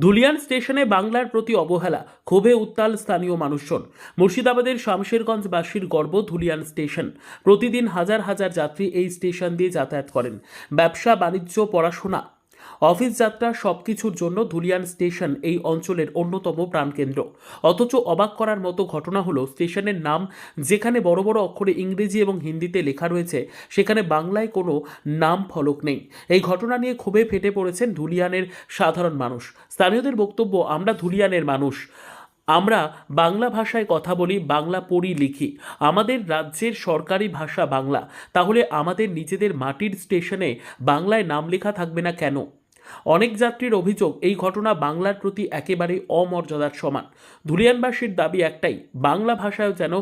ধুলিয়ান স্টেশনে বাংলার প্রতি অবহেলা, ক্ষোভে উত্তাল স্থানীয় মানুষজন। মুর্শিদাবাদের শামশেরগঞ্জবাসীর গর্ব ধুলিয়ান স্টেশন। প্রতিদিন হাজার হাজার যাত্রী এই স্টেশন দিয়ে যাতায়াত করেন। ব্যবসা, বাণিজ্য, পড়াশোনা অফিস যাত্রা সবকিছুর জন্য ধুলিয়ান স্টেশন এই অঞ্চলের অন্যতম প্রাণকেন্দ্র। অথচ অবাক করার মতো ঘটনা হলো, স্টেশনের নাম যেখানে বড় বড় অক্ষরে ইংরেজি এবং হিন্দিতে লেখা রয়েছে, সেখানে বাংলায় কোনো নাম ফলক নেই। এই ঘটনা নিয়ে ক্ষোভে ফেটে পড়েছেন ধুলিয়ানের সাধারণ মানুষ। স্থানীয়দের বক্তব্য, আমরা ধুলিয়ানের মানুষ। আমরা বাংলা ভাষায় কথা বলি, বাংলা পড়ি, লিখি। আমাদের রাজ্যের সরকারি ভাষা বাংলা। তাহলে আমাদের নিজেদের মাটির স্টেশনে বাংলায় নাম লেখা থাকবে না কেন? অনেক যাত্রীর অভিযোগ, এই ঘটনা বাংলার প্রতি একেবারে অমর্যাদার সমান। ধুলিয়ানবাসীর দাবি একটাই, বাংলা ভাষায়ও যেন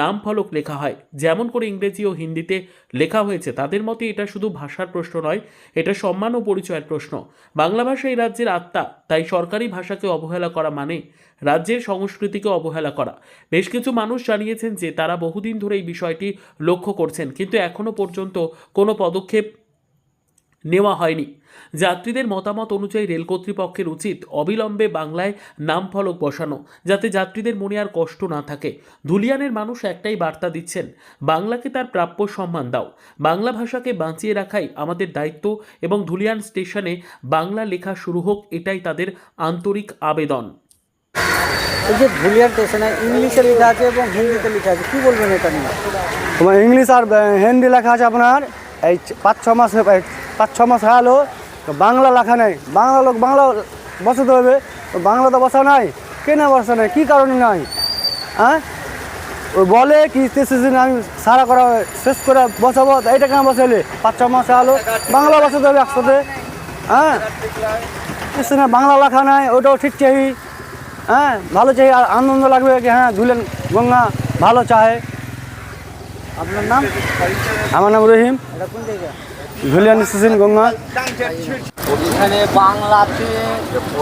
নাম ফলক লেখা হয়। যেমন করে ইংরেজি ও হিন্দিতে লেখা হয়েছে, তাদের মতে এটা শুধু ভাষার প্রশ্ন নয়, এটা সম্মান ও পরিচয়ের প্রশ্ন। বাংলা ভাষা এই রাজ্যের আত্মা, তাই সরকারি ভাষাকে অবহেলা করা মানে রাজ্যের সংস্কৃতিকে অবহেলা করা। বেশ কিছু মানুষ জানিয়েছেন যে, তারা বহুদিন ধরে এই বিষয়টি লক্ষ্য করছেন, কিন্তু এখনও পর্যন্ত কোনো পদক্ষেপ নেওয়া হয়নি। যাত্রীদের মতামত অনুযায়ী রেল কর্তৃপক্ষের উচিত অবিলম্বে বাংলায় নাম ফলক বসানো যাতে যাত্রীদের মনে আর কষ্ট না থাকে। ধুলিয়ানের মানুষ একটাই বার্তা দিচ্ছেন বাংলাকে তার প্রাপ্য সম্মান দাও। বাংলা ভাষাকে বাঁচিয়ে রাখাই আমাদের দায়িত্ব এবং ধুলিয়ান স্টেশনে বাংলা লেখা শুরু হোক এটাই তাদের আন্তরিক আবেদন। এই যে ধুলিয়ার স্টেশনে ইংলিশে লেখা আছে এবং হিন্দিতে লেখা আছে কি বলবেন এটা নিয়ে? তোমার ইংলিশ আর হিন্দি লেখা আছে আপনার এই পাঁচ ছ মাস হয়ে- পাঁচ ছ মাস হয়ে তো বাংলা লেখা নেই। বাংলা লোক বাংলা বসাতে হবে তো বাংলা তো বসা নাই। কেন বসা নাই? কী কারণে নাই? হ্যাঁ ওই বলে কি স্টেশন আমি সারা করা শেষ করে বসাবো এইটা কেন বসাইলে? পাঁচ ছ মাস গেলো বাংলা বসাতে হবে একসাথে। হ্যাঁ স্টেশনে বাংলা লেখা নাই ওটাও ঠিক চাই। হ্যাঁ ভালো চাই আর আনন্দ লাগবে কি? হ্যাঁ ধুলেন গঙ্গা ভালো চাহে আপনার নাম? আমার নাম রহিম। এটা কোন জায়গা? ধুলিয়ান স্টেশন গঙ্গা এখানে বাংলাতে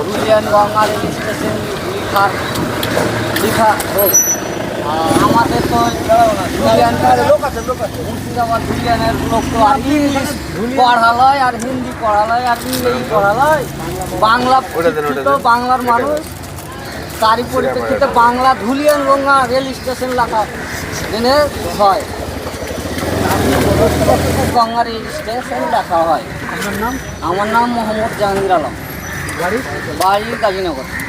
ধুলিয়ান গঙ্গা রেল স্টেশন লেখার লেখা আর আমাদের তো মুর্শিদাবাদ ধুলিয়ানের লোক তো আর ইংলিশ পড়ালয় আর হিন্দি পড়ালয় আর ইংরেজি পড়ালয়। বাংলা বাংলার মানুষ। তারই পরিপ্রেক্ষিতে বাংলা ধুলিয়ান গঙ্গা রেল স্টেশন লেখা জেনে হয়। গঙ্গা রেল স্টেশন লেখা হয়। আমার নাম? আমার নাম মোহাম্মদ জাহাঙ্গীর আলম। বাড়ি? বাড়ি গাজীনগর।